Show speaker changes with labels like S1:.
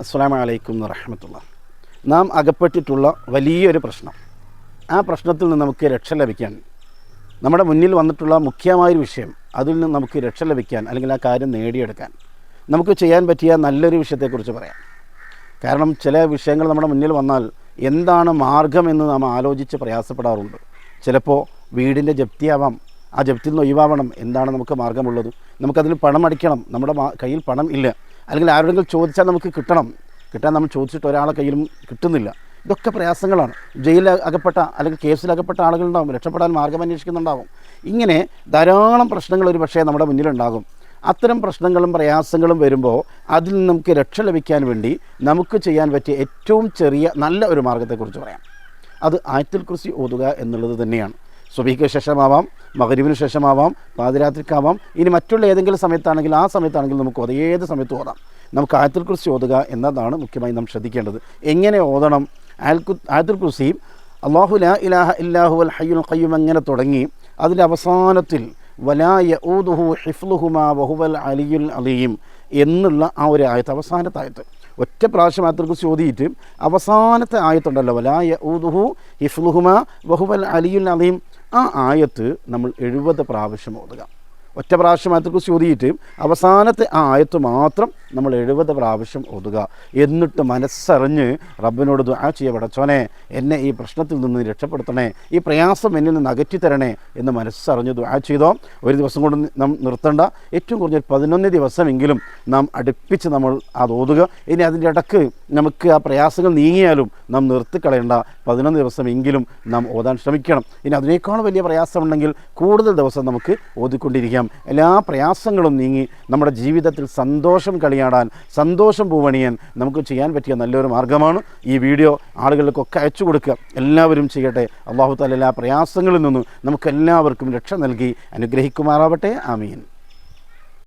S1: അസ്സാം വലൈക്കും വറഹമത്തുള്ള. നാം അകപ്പെട്ടിട്ടുള്ള വലിയൊരു പ്രശ്നം. ആ പ്രശ്നത്തിൽ നിന്ന് നമുക്ക് രക്ഷ ലഭിക്കാൻ നമ്മുടെ മുന്നിൽ വന്നിട്ടുള്ള മുഖ്യമായൊരു വിഷയം അതിൽ നിന്ന് നമുക്ക് രക്ഷ ലഭിക്കാൻ അല്ലെങ്കിൽ ആ കാര്യം നേടിയെടുക്കാൻ നമുക്ക് ചെയ്യാൻ പറ്റിയ നല്ലൊരു വിഷയത്തെക്കുറിച്ച് പറയാം. കാരണം ചില വിഷയങ്ങൾ നമ്മുടെ മുന്നിൽ വന്നാൽ എന്താണ് മാർഗമെന്ന് നാം ആലോചിച്ച് പ്രയാസപ്പെടാറുണ്ട്. ചിലപ്പോൾ വീടിന്റെ ജപ്തിയാവാം ആ ജപ്തിയിൽ നിന്ന് ഒഴിവാവണം എന്താണ് നമുക്ക് മാർഗമുള്ളത്? നമുക്കതിന് പണം അടിക്കണം നമ്മുടെ കയ്യിൽ പണം ഇല്ല. അല്ലെങ്കിൽ ആരോടെങ്കിലും ചോദിച്ചാൽ നമുക്ക് കിട്ടണം. കിട്ടാൻ നമ്മൾ ചോദിച്ചിട്ട് ഒരാളെ കയ്യിലും കിട്ടുന്നില്ല. ഇതൊക്കെ പ്രയാസങ്ങളാണ്. ജയിലിൽ അകപ്പെട്ട അല്ലെങ്കിൽ കേസിലകപ്പെട്ട ആളുകളുണ്ടാവും. രക്ഷപ്പെടാൻ മാർഗം അന്വേഷിക്കുന്നുണ്ടാവും. ഇങ്ങനെ ധാരാളം പ്രശ്നങ്ങൾ ഒരു പക്ഷേ നമ്മുടെ മുന്നിലുണ്ടാകും. അത്തരം പ്രശ്നങ്ങളും പ്രയാസങ്ങളും വരുമ്പോൾ അതിൽ നിന്ന് നമുക്ക് രക്ഷ ലഭിക്കാൻ വേണ്ടി നമുക്ക് ചെയ്യാൻ പറ്റിയ ഏറ്റവും ചെറിയ നല്ല ഒരു മാർഗത്തെക്കുറിച്ച് പറയാം. അത് ആയത്തിൽ കൃഷി ഓതുക എന്നുള്ളത് തന്നെയാണ്. സുബിക്ക് ശേഷമാവാം മകരുവിന് ശേഷമാവാം പാതിരാത്രിക്കാവാം. ഇനി മറ്റുള്ള ഏതെങ്കിലും സമയത്താണെങ്കിൽ ആ സമയത്താണെങ്കിൽ നമുക്ക് ഓതാം. ഏത് സമയത്ത് ഓതാം. നമുക്ക് ആയത്തിൽ കുറിച്ച് ഓതുക എന്നതാണ് മുഖ്യമായി നാം ശ്രദ്ധിക്കേണ്ടത്. എങ്ങനെ ഓതണം? ആൽക്കു ആയത്തിൽ കുറിസിയും അള്ളാഹു ലാ ഇലാഹ ഇല്ലാഹു അൽ ഹയ്യുൽ ഖയ്യൂം അങ്ങനെ തുടങ്ങി. അതിന്റെ അവസാനത്തിൽ വലാ യഊദുഹു ഹിഫ്ലുഹുമാ വഹുവൽ അലിയുൽ അലീം എന്നുള്ള ആ ഒരു ആയത്ത് അവസാനത്തെ ആയത്ത്. ഒറ്റ പ്രാവശ്യം അതിനെക്കുറിച്ച് ചോദിയിട്ട് അവസാനത്തെ ആയത്തുണ്ടല്ലോ വലായ ഊദുഹു ഇഫ്ലുഹുമ വഹുവൽ അലിയുൽ അലീം. ആ ആയത്ത് നമ്മൾ എഴുപത് പ്രാവശ്യം ഓതുക. ഒറ്റ പ്രാവശ്യം അതിനെക്കുറിച്ച് ചോദിയിട്ട് അവസാനത്തെ ആ ആയത്ത് മാത്രം നമ്മൾ എഴുപത് പ്രാവശ്യം ഒതുക എന്നിട്ട് മനസ്സറിഞ്ഞ് റബ്ബിനോട് ദുആ ചെയ്യ പടച്ചോനെ എന്നെ ഈ പ്രശ്നത്തിൽ നിന്ന് രക്ഷപ്പെടുത്തണേ ഈ പ്രയാസം എന്നിൽ നിന്ന് അകറ്റി തരണേ എന്ന് മനസ്സറിഞ്ഞ് ദുആ ചെയ്തോ. ഒരു ദിവസം കൊണ്ട് നാം നിർത്തേണ്ട. ഏറ്റവും കുറഞ്ഞ പതിനൊന്ന് ദിവസമെങ്കിലും നാം അടുപ്പിച്ച് നമ്മൾ അത് ഓതുക. ഇനി അതിന്റെ ഇടയ്ക്ക് നമുക്ക് ആ പ്രയാസങ്ങൾ നീങ്ങിയാലും നാം നിർത്തിക്കളയേണ്ട പതിനൊന്ന് ദിവസമെങ്കിലും നാം ഓതാൻ ശ്രമിക്കണം. ഇനി അതിനേക്കാൾ വലിയ പ്രയാസമുണ്ടെങ്കിൽ കൂടുതൽ ദിവസം നമുക്ക് ഓതിക്കൊണ്ടിരിക്കാം. എല്ലാ പ്രയാസങ്ങളും നീങ്ങി നമ്മുടെ ജീവിതത്തിൽ സന്തോഷം കളിയാടാൻ സന്തോഷം പൂവണിയാൻ നമുക്ക് ചെയ്യാൻ പറ്റിയ നല്ലൊരു മാർഗമാണ് ഈ വീഡിയോ ആളുകൾക്കൊക്കെ അയച്ചു കൊടുക്കുക. എല്ലാവരും ചെയ്യട്ടെ. അള്ളാഹു താല എല്ലാ പ്രയാസങ്ങളിൽ നിന്നും നമുക്കെല്ലാവർക്കും രക്ഷ നൽകി അനുഗ്രഹിക്കുമാറാവട്ടെ. ആമീൻ.